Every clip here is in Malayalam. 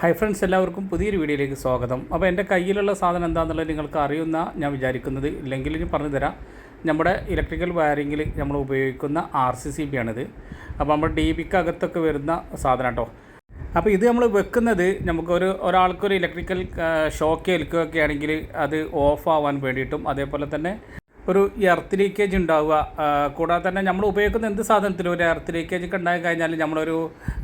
ഹായ് ഫ്രണ്ട്സ് എല്ലാവർക്കും പുതിയൊരു വീഡിയോയിലേക്ക് സ്വാഗതം. അപ്പോൾ എന്റെ കയ്യിലുള്ള സാധനം എന്താണെന്നുള്ളത് നിങ്ങൾക്ക് അറിയുന്ന ഞാൻ വിചാരിക്കുന്നത്. ഇല്ലെങ്കിൽ ഇനി പറഞ്ഞു തരാം. നമ്മുടെ ഇലക്ട്രിക്കൽ വയറിങ്ങിൽ നമ്മൾ ഉപയോഗിക്കുന്ന ആർ സി സി ബി ആണിത്. അപ്പോൾ നമ്മുടെ ഡി ബിക്ക് അകത്തൊക്കെ വരുന്ന സാധനം കേട്ടോ. അപ്പോൾ ഇത് നമ്മൾ വെക്കുന്നത് നമുക്കൊരു ഒരാൾക്കൊരു ഇലക്ട്രിക്കൽ ഷോക്ക് ഏൽക്കുകയൊക്കെ ആണെങ്കിൽ അത് ഓഫ് ആവാൻ വേണ്ടിയിട്ടും അതേപോലെ തന്നെ ഒരു എർത്ത് ലീക്കേജ് ഉണ്ടാവുക. കൂടാതെ തന്നെ നമ്മൾ ഉപയോഗിക്കുന്ന എന്ത് സാധനത്തിലും ഒരു എർത്ത് ലീക്കേജ് ഒക്കെ ഉണ്ടായി കഴിഞ്ഞാൽ നമ്മളൊരു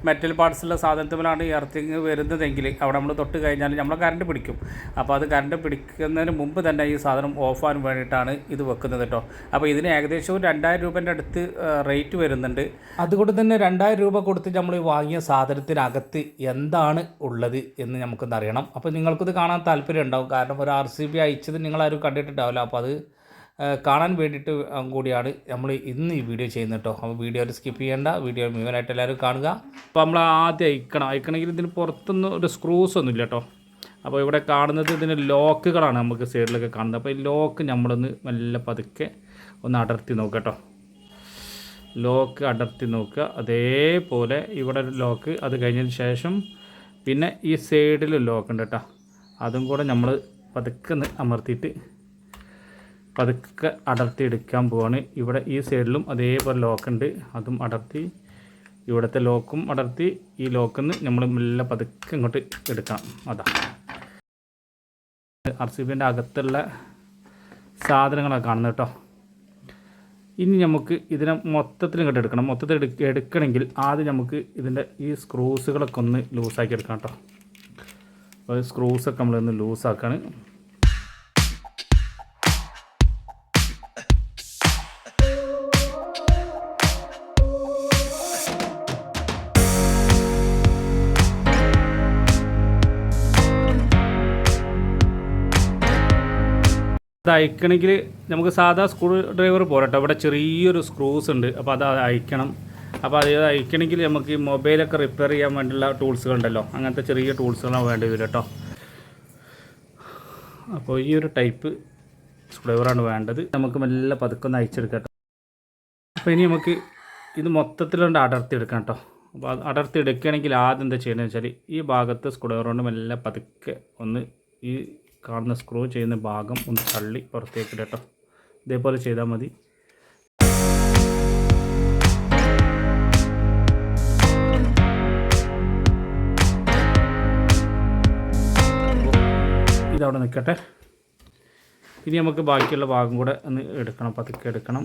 മെറ്റൽ പാർട്സുള്ള സാധനത്തിലാണ് എർത്തിങ് വരുന്നതെങ്കിൽ അവിടെ നമ്മൾ തൊട്ട് കഴിഞ്ഞാൽ നമ്മൾ കറണ്ട് പിടിക്കും. അപ്പോൾ അത് കറണ്ട് പിടിക്കുന്നതിന് മുമ്പ് തന്നെ ഈ സാധനം ഓഫ് ആവാൻ വേണ്ടിയിട്ടാണ് ഇത് വെക്കുന്നത് കേട്ടോ. അപ്പോൾ ഇതിന് ഏകദേശം ഒരു രണ്ടായിരം രൂപേന്റെ അടുത്ത് റേറ്റ് വരുന്നുണ്ട്. അതുകൊണ്ട് തന്നെ രണ്ടായിരം രൂപ കൊടുത്ത് നമ്മൾ വാങ്ങിയ സാധനത്തിനകത്ത് എന്താണ് ഉള്ളത് എന്ന് നമുക്കൊന്ന് അറിയണം. അപ്പോൾ നിങ്ങൾക്കിത് കാണാൻ താല്പര്യം ഉണ്ടാവും കാരണം ഒരു ആർ സി ബി അയച്ചത് നിങ്ങളാരും കണ്ടിട്ടുണ്ടാവില്ല. അപ്പോൾ അത് കാണാൻ വേണ്ടിയിട്ട് കൂടിയാണ് നമ്മൾ ഇന്ന് ഈ വീഡിയോ ചെയ്യുന്നത് കേട്ടോ അപ്പോൾ വീഡിയോ സ്കിപ്പ് ചെയ്യേണ്ട. വീഡിയോ മുഴുവനായിട്ട് എല്ലാവരും കാണുക. അപ്പോൾ നമ്മൾ ആദ്യം അയക്കണം. അയക്കണമെങ്കിൽ ഇതിന് പുറത്തൊന്നും ഒരു സ്ക്രൂസ് ഒന്നുമില്ല കേട്ടോ അപ്പോൾ ഇവിടെ കാണുന്നത് ഇതിന് ലോക്കുകളാണ് നമുക്ക് സൈഡിലൊക്കെ കാണുന്നത്. അപ്പോൾ ഈ ലോക്ക് നമ്മളൊന്ന് നല്ല പതുക്കെ ഒന്ന് അടർത്തി നോക്കാം കേട്ടോ ലോക്ക് അടർത്തി നോക്കുക. അതേപോലെ ഇവിടെ ഒരു ലോക്ക് അത് കഴിഞ്ഞതിന് ശേഷം പിന്നെ ഈ സൈഡിൽ ലോക്ക് ഉണ്ട് കേട്ടോ അതും കൂടെ നമ്മൾ പതുക്കെ അമർത്തിയിട്ട് പതുക്കെ അടർത്തി എടുക്കാൻ പോവാണ്. ഇവിടെ ഈ സൈഡിലും അതേപോലെ ലോക്കുണ്ട് അതും അടർത്തി ഇവിടുത്തെ ലോക്കും അടർത്തി. ഈ ലോക്കിൽ നിന്ന് നമ്മൾ മെല്ലെ പതുക്കെ ഇങ്ങോട്ട് എടുക്കാം അതാ. ആർ സി ബിന്റെ അകത്തുള്ള സാധനങ്ങളാണ് കാണുന്നത് കേട്ടോ. ഇനി നമുക്ക് ഇതിനെ മൊത്തത്തിൽ ഇങ്ങോട്ട് എടുക്കണം. മൊത്തത്തിൽ എടുക്ക എടുക്കണമെങ്കിൽ ആദ്യം നമുക്ക് ഇതിന്റെ ഈ സ്ക്രൂസുകളൊക്കെ ഒന്ന് ലൂസാക്കി എടുക്കാം കേട്ടോ. സ്ക്രൂസൊക്കെ നമ്മളൊന്ന് ലൂസാക്കാണ് അത് അയക്കണമെങ്കിൽ നമുക്ക് സാധാ സ്ക്രൂ ഡ്രൈവർ പോരട്ടോ ഇവിടെ ചെറിയൊരു സ്ക്രൂസ് ഉണ്ട്. അപ്പോൾ അത് അയക്കണം. അപ്പോൾ അത് അയക്കണമെങ്കിൽ നമുക്ക് ഈ മൊബൈലൊക്കെ റിപ്പയർ ചെയ്യാൻ വേണ്ടിയുള്ള ടൂൾസുകൾ ഉണ്ടല്ലോ. അങ്ങനത്തെ ചെറിയ ടൂൾസുകളാണ് വേണ്ടി വരും കേട്ടോ അപ്പോൾ ഈ ഒരു ടൈപ്പ് സ്ക്രൂ ഡ്രൈവറാണ് വേണ്ടത്. നമുക്ക് മെല്ലെ പതുക്കൊന്ന് അയച്ചെടുക്കാം കേട്ടോ അപ്പോൾ ഇനി നമുക്ക് ഇത് മൊത്തത്തിലുണ്ട് അടർത്തി എടുക്കാം കേട്ടോ അപ്പോൾ അത് അടർത്തി എടുക്കുകയാണെങ്കിൽ ആദ്യം എന്താ ചെയ്യണമെന്ന് വെച്ചാൽ ഈ ഭാഗത്ത് സ്ക്രൂ ഡ്രൈവർ കൊണ്ട് മെല്ലെ പതുക്കെ ഒന്ന് ഈ കാണുന്ന സ്ക്രൂ ചെയ്യുന്ന ഭാഗം ഒന്ന് തള്ളി പുറത്തേക്ക് കേട്ടോ ഇതേപോലെ ചെയ്താൽ മതി. ഇതവിടെ നിൽക്കട്ടെ ഇനി നമുക്ക് ബാക്കിയുള്ള ഭാഗം കൂടെ ഒന്ന് എടുക്കണം പതുക്കെ എടുക്കണം.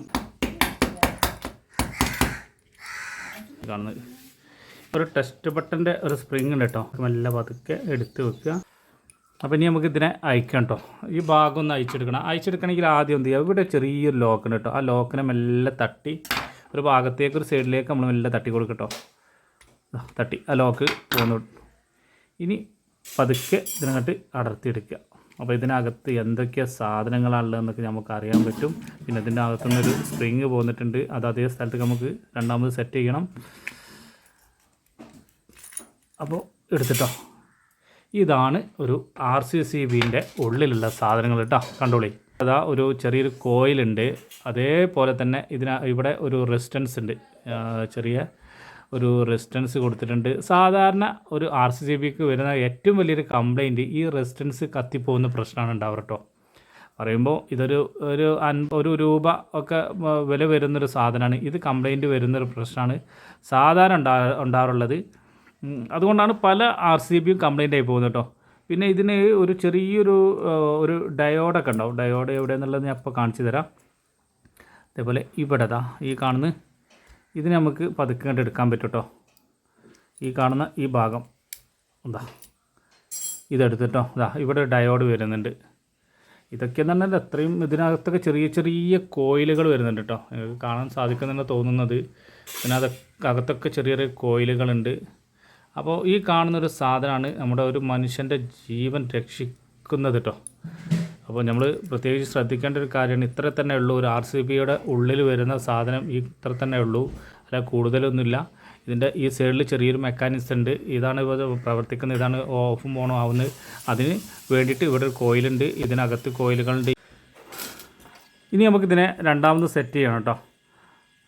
കാണുന്നത് ഒരു ടെസ്റ്റ് ബട്ടന്റെ ഒരു സ്പ്രിങ് ഉണ്ട് കേട്ടോ. മെല്ലെ പതുക്കെ എടുത്ത് വെക്കുക. അപ്പോൾ ഇനി നമുക്ക് ഇതിനെ അയക്കാം കേട്ടോ ഈ ഭാഗം ഒന്ന് അയച്ചെടുക്കണം അയച്ചെടുക്കണമെങ്കിൽ ആദ്യം എന്ത് ചെയ്യുക? ഇവിടെ ചെറിയൊരു ലോക്ക് ഉണ്ട് കേട്ടോ ആ ലോക്കിനെ മെല്ലെ തട്ടി ഒരു ഭാഗത്തേക്ക് ഒരു സൈഡിലേക്ക് നമ്മൾ മെല്ലെ തട്ടി കൊടുക്കട്ടോ തട്ടി. ആ ലോക്ക് പോന്നു ഇനി പതുക്കെ ഇതിനകത്ത് അടർത്തിയെടുക്കുക. അപ്പോൾ ഇതിനകത്ത് എന്തൊക്കെ സാധനങ്ങളാണുള്ളതെന്നൊക്കെ നമുക്ക് അറിയാൻ പറ്റും. പിന്നെ ഇതിന്റെ അകത്തുനിന്നൊരു സ്പ്രിങ് പോന്നിട്ടുണ്ട്. അത് അതേ സ്ഥലത്ത് നമുക്ക് രണ്ടാമത് സെറ്റ് ചെയ്യണം. അപ്പോൾ എടുത്തിട്ടോ. ഇതാണ് ഒരു ആർ സി സി ബിന്റെ ഉള്ളിലുള്ള സാധനങ്ങൾ കേട്ടോ. കണ്ടോളി. അതാ ഒരു ചെറിയൊരു കോയിലുണ്ട്. അതേപോലെ തന്നെ ഇതിന ഇവിടെ ഒരു റെസിസ്റ്റൻസ് ഉണ്ട്. ചെറിയ ഒരു റെസിസ്റ്റൻസ് കൊടുത്തിട്ടുണ്ട്. സാധാരണ ഒരു ആർ സി സി ബിക്ക് വരുന്ന ഏറ്റവും വലിയൊരു കംപ്ലൈന്റ് ഈ റെസിസ്റ്റൻസ് കത്തിപ്പോകുന്ന പ്രശ്നമാണ് ഉണ്ടാവുക കേട്ടോ. പറയുമ്പോൾ ഇതൊരു ഒരു അൻപ ഒരു രൂപ ഒക്കെ വില വരുന്നൊരു സാധനമാണ്. ഇത് കംപ്ലൈന്റ് വരുന്നൊരു പ്രശ്നമാണ്. സാധാരണ ഉണ്ടാ ഉണ്ടാറുള്ളത് അതുകൊണ്ടാണ് പല ആർ സി ബിയും കംപ്ലൈന്റ് ആയി പോകുന്നത് കേട്ടോ പിന്നെ ഇതിന് ഒരു ചെറിയൊരു ഒരു ഡയോഡൊക്കെ ഉണ്ടാവും. ഡയോഡ് എവിടെ എന്നുള്ളത് ഞാൻ അപ്പോൾ കാണിച്ചു തരാം. അതേപോലെ ഇവിടെ ദാ ഈ കാണുന്ന ഇതിന് നമുക്ക് പതുക്കെ കണ്ട് എടുക്കാൻ പറ്റും കേട്ടോ ഈ കാണുന്ന ഈ ഭാഗം എന്താ ഇതെടുത്തിട്ടോ. ഇതാ ഇവിടെ ഡയോഡ് വരുന്നുണ്ട്. ഇതൊക്കെ എന്ന് പറഞ്ഞാൽ അത്രയും ഇതിനകത്തൊക്കെ ചെറിയ ചെറിയ കോയിലുകൾ വരുന്നുണ്ട് കേട്ടോ നിങ്ങൾക്ക് കാണാൻ സാധിക്കുന്നെന്ന് തോന്നുന്നത്. പിന്നെ അതൊക്കെ അകത്തൊക്കെ ചെറിയ ചെറിയ കോയിലുകളുണ്ട്. അപ്പോൾ ഈ കാണുന്നൊരു സാധനമാണ് നമ്മുടെ ഒരു മനുഷ്യന്റെ ജീവൻ രക്ഷിക്കുന്നത് കേട്ടോ അപ്പോൾ നമ്മൾ പ്രത്യേകിച്ച് ശ്രദ്ധിക്കേണ്ട ഒരു കാര്യമാണ് ഇത്ര തന്നെ ഉള്ളൂ. ഒരു ആർ സി ബിയുടെ ഉള്ളിൽ വരുന്ന സാധനം ഇത്ര തന്നെ ഉള്ളൂ. അല്ല കൂടുതലൊന്നുമില്ല. ഇതിന്റെ ഈ സൈഡിൽ ചെറിയൊരു മെക്കാനിസം ഉണ്ട്. ഇതാണ് ഇപ്പോൾ പ്രവർത്തിക്കുന്നത്. ഇതാണ് ഓഫും ഓണും ആവുന്നത്. അതിന് വേണ്ടിയിട്ട് ഇവിടെ ഒരു കോയിലുണ്ട്. ഇതിനകത്ത് കോയിലുകളുണ്ട്. ഇനി നമുക്കിതിനെ രണ്ടാമത് സെറ്റ് ചെയ്യണം കേട്ടോ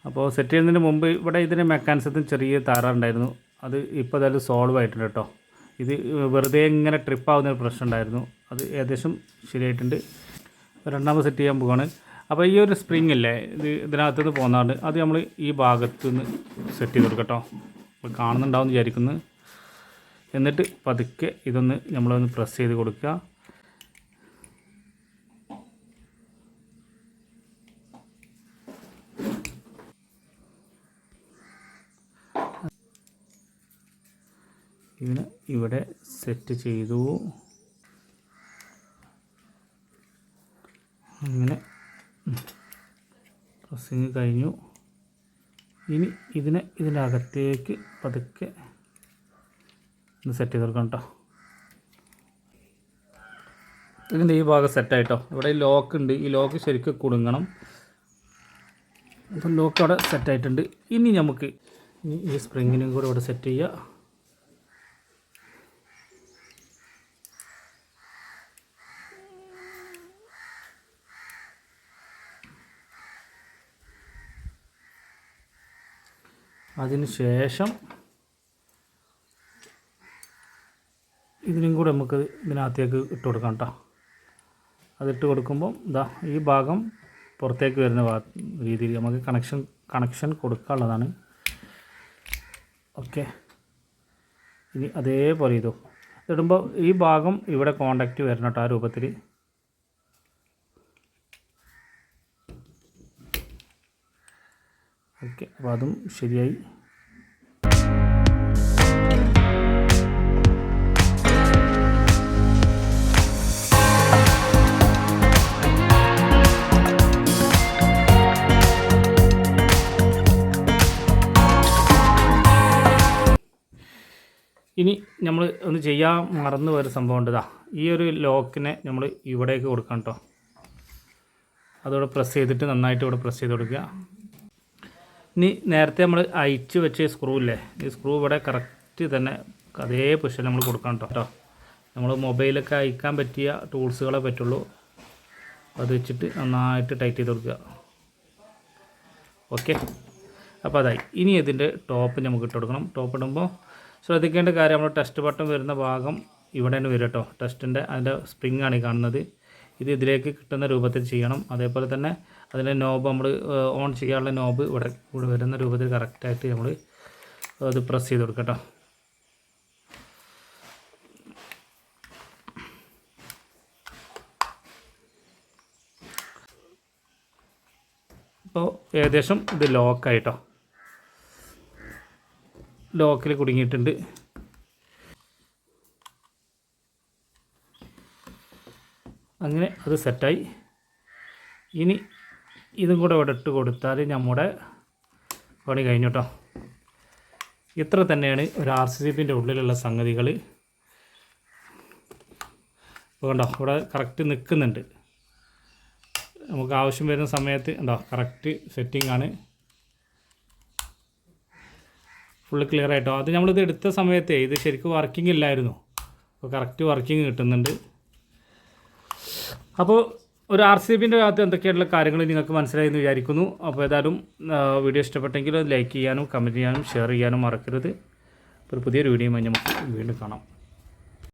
അപ്പോൾ സെറ്റ് ചെയ്യുന്നതിന് മുമ്പ് ഇവിടെ ഇതിന് മെക്കാനിസത്തിന് ചെറിയ തകരാറുണ്ടായിരുന്നു അത് ഇപ്പോൾ അതായത് സോൾവ് ആയിട്ടുണ്ട് കേട്ടോ. ഇത് വെറുതെ ഇങ്ങനെ ട്രിപ്പാവുന്ന ഒരു പ്രശ്നം ഉണ്ടായിരുന്നു. അത് ഏകദേശം ശരിയായിട്ടുണ്ട്. രണ്ടാമത് സെറ്റ് ചെയ്യാൻ പോവാണ്. അപ്പോൾ ഈ ഒരു സ്പ്രിങ് ഇല്ലേ ഇത് ഇതിനകത്തുനിന്ന് പോകുന്നതാണ് അത് നമ്മൾ ഈ ഭാഗത്തു നിന്ന് സെറ്റ് ചെയ്ത് കൊടുക്കട്ടോ. അപ്പോൾ കാണുന്നുണ്ടാവും വിചാരിക്കുന്നു. എന്നിട്ട് പതുക്കെ ഇതൊന്ന് നമ്മളൊന്ന് പ്രസ് ചെയ്ത് കൊടുക്കുക. ഇതിനെ ഇവിടെ സെറ്റ് ചെയ്തു. അങ്ങനെ പ്രസ്സിങ് കഴിഞ്ഞു. ഇനി ഇതിനെ ഇതിന്റെ അകത്തേക്ക് പതുക്കെ സെറ്റ് ചെയ്ത് കൊടുക്കണം കേട്ടോ. ഇതിന്റെ ഈ ഭാഗം സെറ്റായിട്ടോ ഇവിടെ ഈ ലോക്ക് ഉണ്ട്. ഈ ലോക്ക് ശരിക്കും കുടുങ്ങണം. അപ്പം ലോക്ക് അവിടെ സെറ്റായിട്ടുണ്ട് ഇനി നമുക്ക് ഈ സ്പ്രിങ്ങിനും കൂടെ ഇവിടെ സെറ്റ് ചെയ്യുക. അതിന് ശേഷം ഇതിനും കൂടെ നമുക്ക് ഇതിനകത്തേക്ക് ഇട്ട് കൊടുക്കാം കേട്ടോ അതിട്ട് കൊടുക്കുമ്പോൾ ഇതാ ഈ ഭാഗം പുറത്തേക്ക് വരുന്ന രീതിയിൽ നമുക്ക് കണക്ഷൻ കണക്ഷൻ കൊടുക്കാനുള്ളതാണ്. ഓക്കെ ഇനി അതേപോലെ ഇതോ ഇടുമ്പോൾ ഈ ഭാഗം ഇവിടെ കോണ്ടാക്റ്റ് വരണം കേട്ടോ ആ രൂപത്തിൽ. ഓക്കെ അപ്പോൾ അതും ശരിയായി. ഇനി നമ്മൾ ഒന്ന് ചെയ്യാൻ മറന്നു പോയൊരു സംഭവം ഉണ്ടതാ ഈ ഒരു ലോക്കിനെ നമ്മൾ ഇവിടേക്ക് കൊടുക്കാം കേട്ടോ. അതോടെ പ്രസ് ചെയ്തിട്ട് നന്നായിട്ട് ഇവിടെ പ്രസ് ചെയ്ത് കൊടുക്കുക. ഇനി നേരത്തെ നമ്മൾ അയച്ചു വെച്ച സ്ക്രൂ ഇല്ലേ? ഈ സ്ക്രൂ ഇവിടെ കറക്റ്റ് തന്നെ അതേ പൊസിഷൻ നമ്മൾ കൊടുക്കണം കേട്ടോ നമ്മൾ മൊബൈലൊക്കെ അയക്കാൻ പറ്റിയ ടൂൾസുകളെ പറ്റുള്ളൂ. അത് വെച്ചിട്ട് നന്നായിട്ട് ടൈറ്റ് ചെയ്ത് കൊടുക്കുക. ഓക്കെ അപ്പോൾ അതായി. ഇനി ഇതിന്റെ ടോപ്പ് നമുക്ക് ഇട്ട് കൊടുക്കണം. ടോപ്പ് ഇടുമ്പോൾ ശ്രദ്ധിക്കേണ്ട കാര്യം നമ്മൾ ടെസ്റ്റ് ബട്ടൺ വരുന്ന ഭാഗം ഇവിടെ തന്നെ വരും കേട്ടോ ടെസ്റ്റിന്റെ അതിന്റെ സ്പ്രിങ്ങാണ് ഈ കാണുന്നത്. ഇത് ഇതിലേക്ക് കിട്ടുന്ന രൂപത്തിൽ ചെയ്യണം. അതേപോലെ തന്നെ അതിന്റെ നോബ് നമ്മൾ ഓൺ ചെയ്യാനുള്ള നോബ് ഇവിടെ ഇവിടെ വരുന്ന രൂപത്തിൽ കറക്റ്റായിട്ട് നമ്മൾ അത് പ്രസ് ചെയ്ത് കൊടുക്കാം കേട്ടോ ഇപ്പോൾ ഏകദേശം ഇത് ലോക്കായിട്ടോ ലോക്കിൽ കുടുങ്ങിയിട്ടുണ്ട്. അങ്ങനെ അത് സെറ്റായി ഇനി ഇതും കൂടെ ഇവിടെ ഇട്ട് കൊടുത്താൽ നമ്മുടെ പണി കഴിഞ്ഞു കേട്ടോ. ഇത്ര തന്നെയാണ് ഒരു ആർ സി സിപ്പിന്റെ പിന്റെ ഉള്ളിലുള്ള സംഗതികൾ. കണ്ടോ ഇവിടെ കറക്റ്റ് നിൽക്കുന്നുണ്ട്. നമുക്ക് ആവശ്യം വരുന്ന സമയത്ത് ഉണ്ടോ കറക്റ്റ് ആണ്. ഫുള്ള് ക്ലിയർ ആയിട്ടോ. അത് നമ്മളിത് എടുത്ത സമയത്തെ ഇത് ശരിക്കും വർക്കിംഗ് ഇല്ലായിരുന്നു. അപ്പോൾ കറക്റ്റ് വർക്കിംഗ് കിട്ടുന്നുണ്ട്. അപ്പോൾ ഒരു ആർ സി ബിന്റെ ഭാഗത്ത് എന്തൊക്കെയായിട്ടുള്ള കാര്യങ്ങൾ നിങ്ങൾക്ക് മനസ്സിലായി എന്ന് വിചാരിക്കുന്നു. അപ്പോൾ ഏതായാലും വീഡിയോ ഇഷ്ടപ്പെട്ടെങ്കിൽ ലൈക്ക് ചെയ്യാനും കമന്റ് ചെയ്യാനും ഷെയർ ചെയ്യാനും മറക്കരുത്. ഒരു പുതിയൊരു വീഡിയോ നമുക്ക് വീണ്ടും കാണാം.